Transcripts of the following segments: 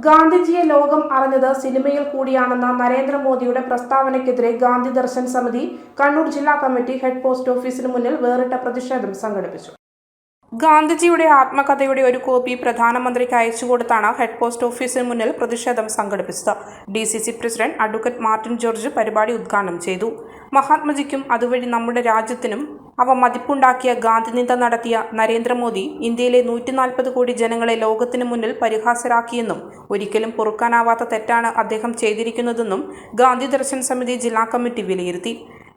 ഗാന്ധിജിയെ ലോകം അറിഞ്ഞത് സിനിമയിൽ കൂടിയാണെന്ന നരേന്ദ്രമോദിയുടെ പ്രസ്താവനയ്ക്കെതിരെ ഗാന്ധി ദർശൻ സമിതി കണ്ണൂർ ജില്ലാ കമ്മിറ്റി ഹെഡ് പോസ്റ്റ് ഓഫീസിന് മുന്നിൽ വേറിട്ട പ്രതിഷേധം സംഘടിപ്പിച്ചു. ഗാന്ധിജിയുടെ ആത്മകഥയുടെ ഒരു കോപ്പി പ്രധാനമന്ത്രിക്ക് അയച്ചു കൊടുത്താണ് ഹെഡ് പോസ്റ്റ് ഓഫീസിന് മുന്നിൽ പ്രതിഷേധം സംഘടിപ്പിച്ചത്. D C C president advocate Martin George പരിപാടി ഉദ്ഘാടനം ചെയ്തു. മഹാത്മജിക്കും അതുവഴി നമ്മുടെ രാജ്യത്തിനും അവ മതിപ്പുണ്ടാക്കിയ ഗാന്ധിനിന്ദ നടത്തിയ നരേന്ദ്രമോദി ഇന്ത്യയിലെ നൂറ്റി നാൽപ്പത് കോടി ജനങ്ങളെ ലോകത്തിനു മുന്നിൽ പരിഹാസരാക്കിയെന്നും ഒരിക്കലും പൊറുക്കാനാവാത്ത തെറ്റാണ് അദ്ദേഹം ചെയ്തിരിക്കുന്നതെന്നും ഗാന്ധി ദർശൻ സമിതി ജില്ലാ കമ്മിറ്റി വിലയിരുത്തി.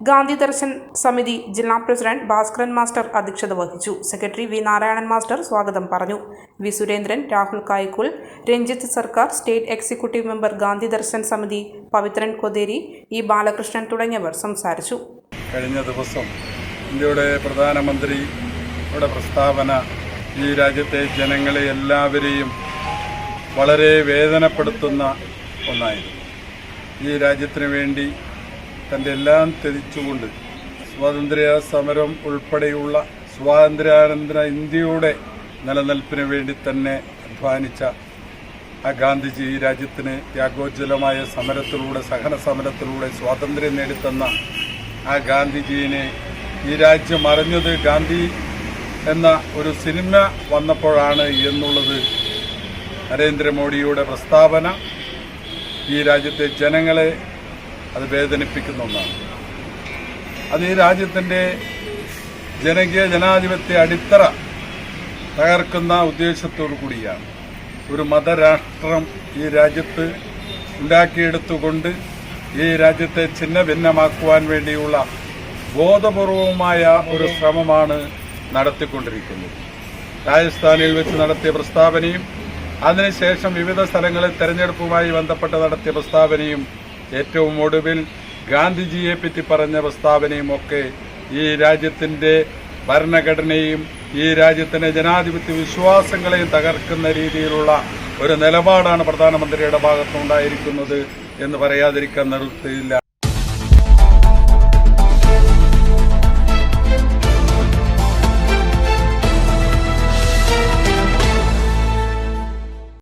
ഗാന്ധി ദർശൻ സമിതി ജില്ലാ പ്രസിഡന്റ് ഭാസ്കരൻ മാസ്റ്റർ അധ്യക്ഷത വഹിച്ചു. സെക്രട്ടറി വി നാരായണൻ മാസ്റ്റർ സ്വാഗതം പറഞ്ഞു. വി സുരേന്ദ്രൻ രാഹുൽ കായ്ക്കുൽ രഞ്ജിത്ത് സർക്കാർ state executive member Gandhi Darshan Samiti Pavithran Kotheri E Balakrishnan തുടങ്ങിയവർ സംസാരിച്ചു. കഴിഞ്ഞ ദിവസം ഇന്ത്യയുടെ പ്രധാനമന്ത്രിയുടെ പ്രസ്താവന ഈ രാജ്യത്തെ ജനങ്ങളെ എല്ലാവരെയും വളരെ വേദനപ്പെടുത്തുന്ന ഒന്നായിരുന്നു. ഈ രാജ്യത്തിന് വേണ്ടി തന്റെ എല്ലാം ത്യജിച്ചുകൊണ്ട് സ്വാതന്ത്ര്യ സമരം ഉൾപ്പെടെയുള്ള സ്വാതന്ത്ര്യാനന്തര ഇന്ത്യയുടെ നിലനിൽപ്പിന് വേണ്ടി തന്നെ അധ്വാനിച്ച ആ ഗാന്ധിജി രാജ്യത്തിന് ത്യാഗോജ്വലമായ സമരത്തിലൂടെ സഹന സമരത്തിലൂടെ സ്വാതന്ത്ര്യം നേടിത്തന്ന ആ ഗാന്ധിജീനെ ഈ രാജ്യം അറിഞ്ഞത് ഗാന്ധി എന്ന ഒരു സിനിമ വന്നപ്പോഴാണ് എന്നുള്ളത് നരേന്ദ്രമോദിയുടെ പ്രസ്താവന. ഈ രാജ്യത്തെ ജനങ്ങളെ അത് വേദനിപ്പിക്കുന്ന ഒന്നാണ്. അത് ഈ രാജ്യത്തിന്റെ ജനകീയ ജനാധിപത്യ അടിത്തറ തകർക്കുന്ന ഉദ്ദേശത്തോടു കൂടിയാണ്. ഒരു മതരാഷ്ട്രം ഈ രാജ്യത്ത് ഉണ്ടാക്കിയെടുത്തുകൊണ്ട് ഈ രാജ്യത്തെ ഛിന്ന ഭിന്നമാക്കുവാൻ വേണ്ടിയുള്ള ബോധപൂർവമായ ഒരു ശ്രമമാണ് നടത്തിക്കൊണ്ടിരിക്കുന്നത്. രാജസ്ഥാനിൽ വെച്ച് നടത്തിയ പ്രസ്താവനയും അതിനുശേഷം വിവിധ സ്ഥലങ്ങളിൽ തെരഞ്ഞെടുപ്പുമായി ബന്ധപ്പെട്ട് നടത്തിയ പ്രസ്താവനയും ഏറ്റവും ഒടുവിൽ ഗാന്ധിജിയെ പറ്റി പറഞ്ഞ പ്രസ്താവനയും ഒക്കെ ഈ രാജ്യത്തിന്റെ ഭരണഘടനയും ഈ രാജ്യത്തിന്റെ ജനാധിപത്യ വിശ്വാസങ്ങളെയും തകർക്കുന്ന രീതിയിലുള്ള ഒരു നിലപാടാണ് പ്രധാനമന്ത്രിയുടെ ഭാഗത്തുണ്ടായിരിക്കുന്നത് എന്ന് പറയാതിരിക്കാൻ നിർത്തിയില്ല.